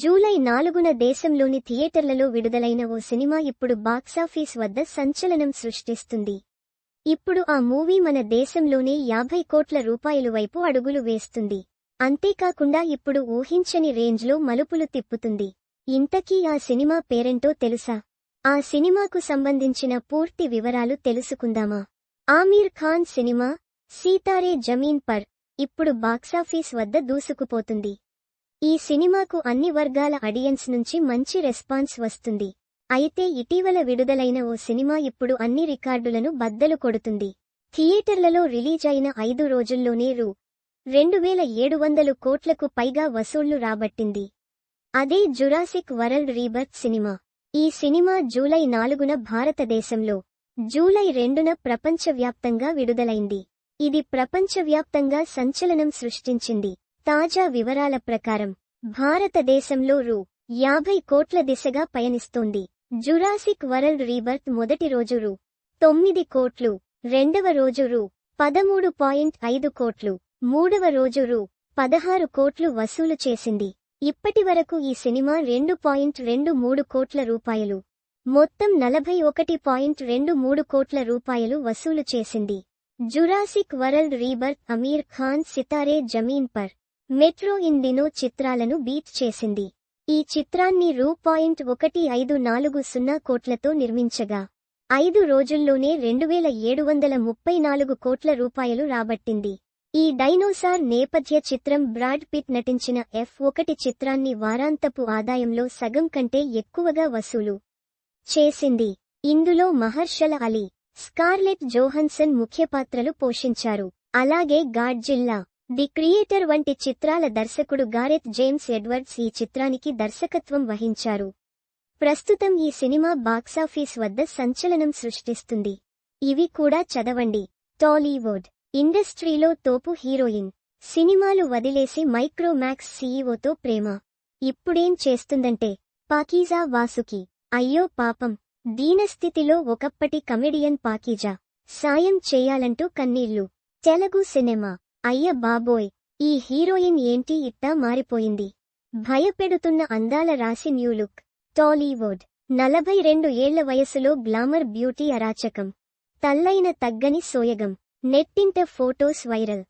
July నాలుగున దేశంలోని థియేటర్లలో విడుదలైన ఓ సినిమా ఇప్పుడు బాక్సాఫీస్ వద్ద సంచలనం సృష్టిస్తుంది. ఇప్పుడు ఆ మూవీ మన దేశంలోనే యాభై కోట్ల రూపాయలు వైపు అడుగులు వేస్తుంది. అంతేకాకుండా ఇప్పుడు ఊహించని రేంజ్లో మలుపులు తిప్పుతుంది. ఇంతకీ ఆ సినిమా పేరెంటో తెలుసా? ఆ సినిమాకు సంబంధించిన పూర్తి వివరాలు తెలుసుకుందామా? ఆమీర్ ఖాన్ సినిమా సీతారే జమీన్ పర్ ఇప్పుడు బాక్సాఫీస్ వద్ద దూసుకుపోతుంది. ఈ సినిమాకు అన్ని వర్గాల ఆడియన్స్ నుంచి మంచి రెస్పాన్స్ వస్తుంది. అయితే ఇటీవల విడుదలైన ఓ సినిమా ఇప్పుడు అన్ని రికార్డులను బద్దలు కొడుతుంది. థియేటర్లలో రిలీజ్ అయిన ఐదు రోజుల్లోనే రూ. రెండు వేల ఏడు వందలు కోట్లకు పైగా వసూళ్ళు రాబట్టింది. అదే జురాసిక్ వరల్డ్ రీబర్త్ సినిమా. ఈ సినిమా జూలై నాలుగున భారతదేశంలో జూలై రెండున ప్రపంచవ్యాప్తంగా విడుదలైంది. ఇది ప్రపంచవ్యాప్తంగా సంచలనం సృష్టించింది. తాజా వివరాల ప్రకారం భారతదేశంలో రూ. యాభై కోట్ల దిశగా పయనిస్తోంది. జురాసిక్ వరల్డ్ రీబర్త్ మొదటి రోజు రూ. తొమ్మిది కోట్లు రెండవ రోజు రూ. పదమూడు పాయింట్ ఐదు కోట్లు మూడవ రోజు రూ. పదహారు కోట్లు వసూలు చేసింది. ఇప్పటివరకు ఈ సినిమా రెండు పాయింట్ రెండు మూడు కోట్ల రూపాయలు. మొత్తం నలభై ఒకటి పాయింట్ రెండు మూడు కోట్ల రూపాయలు వసూలు చేసింది. Jurassic World Rebirth Aamir Khan Sitaare Zameen Par Metro In Dino చిత్రాలను బీట్ చేసింది. ఈ చిత్రాన్ని రూ పాయింట్ ఒకటి ఐదు నాలుగు సున్నా కోట్లతో నిర్మించగా ఐదు రోజుల్లోనే రెండు వేల ఏడు వందల ముప్పై నాలుగు కోట్ల రూపాయలు రాబట్టింది. ఈ డైనోసార్ నేపథ్య చిత్రం బ్రాడ్ పిట్ నటించిన ఎఫ్ ఒకటి చిత్రాన్ని వారాంతపు ఆదాయంలో సగం కంటే ఎక్కువగా వసూలు చేసింది. ఇందులో మహర్షల అలీ స్కార్లెట్ జోహన్సన్ ముఖ్య పాత్రలు పోషించారు. అలాగే గాడ్జిల్లా ది క్రియేటర్ వంటి చిత్రాల దర్శకుడు గారెత్ జేమ్స్ ఎడ్వర్డ్స్ ఈ చిత్రానికి దర్శకత్వం వహించారు. ప్రస్తుతం ఈ సినిమా బాక్సాఫీస్ వద్ద సంచలనం సృష్టిస్తుంది. ఇవి కూడా చదవండి. టాలీవుడ్ ఇండస్ట్రీలో తోపు హీరోయిన్. సినిమాలు వదిలేసి మైక్రోమాక్స్ సీఈఓతో ప్రేమ. ఇప్పుడేం చేస్తుందంటే పాకీజా వాసుకి అయ్యో పాపం దీనస్థితిలో ఒకప్పటి కమెడియన్ పాకీజా. సాయం చేయాలంటూ కన్నీళ్ళు. తెలుగు సినిమా. అయ్య బాబోయ్ ఈ హీరోయిన్ ఏంటి ఇట్టా మారిపోయింది. భయపెడుతున్న అందాల రాశి న్యూలుక్ టాలీవుడ్. నలభై రెండు ఏళ్ళ వయసులో గ్లామర్ బ్యూటీ అరాచకం. తల్లైన తగ్గని సోయగం. నెట్టింట ఫోటోస్ వైరల్.